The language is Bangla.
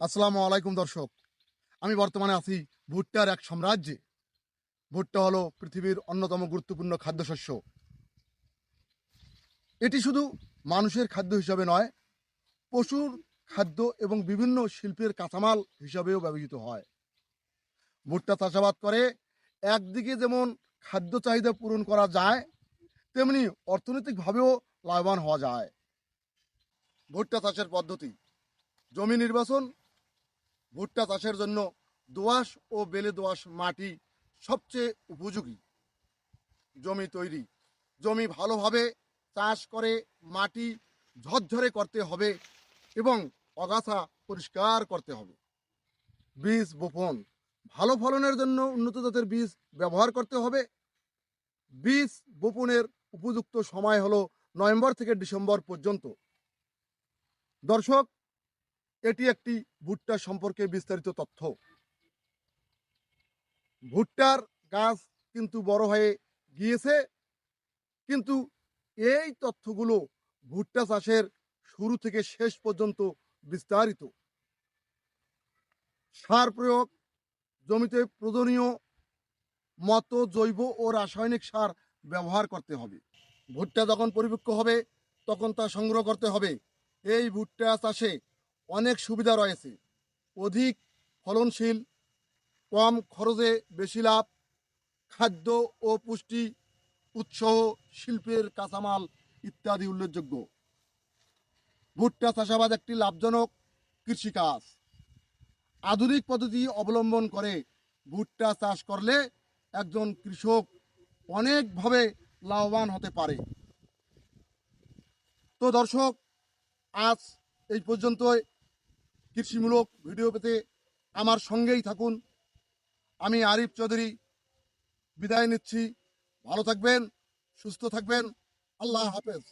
আসসালামু আলাইকুম দর্শক। আমি বর্তমানে আছি ভুট্টার এক সাম্রাজ্যে। ভুট্টা হলো পৃথিবীর অন্যতম গুরুত্বপূর্ণ খাদ্যশস্য। এটি শুধু মানুষের খাদ্য হিসাবে নয়, পশুর খাদ্য এবং বিভিন্ন শিল্পের কাঁচামাল হিসাবেও ব্যবহৃত হয়। ভুট্টা চাষাবাদ করে একদিকে যেমন খাদ্য চাহিদা পূরণ করা যায়, তেমনি অর্থনৈতিকভাবেও লাভবান হওয়া যায়। ভুট্টা চাষের পদ্ধতি। জমি নির্বাচন ভুট্টা চাষের জন্য দোআঁশ ও বেলে দোআঁশ মাটি সবচেয়ে উপযোগী। জমি তৈরি। জমি ভালোভাবে চাষ করে মাটি ঝরঝরে করতে হবে এবং অগাছা পরিষ্কার করতে হবে। বীজ বপন। ভালো ফলনের জন্য উন্নত জাতের বীজ ব্যবহার করতে হবে। বীজ বপনের উপযুক্ত সময় হলো নভেম্বর থেকে ডিসেম্বর পর্যন্ত। দর্শক এটি একটি ভুট্টা সম্পর্কে বিস্তারিত তথ্য। ভুট্টার গাছ কিন্তু বড় হয়ে গিয়েছে, কিন্তু এই তথ্যগুলো ভুট্টা চাষের শুরু থেকে শেষ পর্যন্ত বিস্তারিত। সার প্রয়োগ, জমিতে প্রয়োজনীয় মতো জৈব ও রাসায়নিক সার ব্যবহার করতে হবে। ভুট্টা যখন পরিপক্ক হবে, তখন তা সংগ্রহ করতে হবে। এই ভুট্টা চাষে অনেক সুবিধা রয়েছে। অধিক ফলনশীল, কম খরচে বেশি লাভ, খাদ্য ও পুষ্টি উৎসাহ শিল্পের কাঁচামাল ইত্যাদি উল্লেখযোগ্য। ভুট্টা চাষাবাদ একটি লাভজনক কৃষিকাজ। আধুনিক পদ্ধতি অবলম্বন করে ভুট্টা চাষ করলে একজন কৃষক অনেকভাবে লাভবান হতে পারে। তো দর্শক, আজ এই পর্যন্তই। কৃষিমূলক ভিডিও পেতে আমার সঙ্গেই থাকুন। আমি আরিফ চৌধুরী। বিদায় নিচ্ছি। ভালো থাকবেন, সুস্থ থাকবেন। আল্লাহ হাফেজ।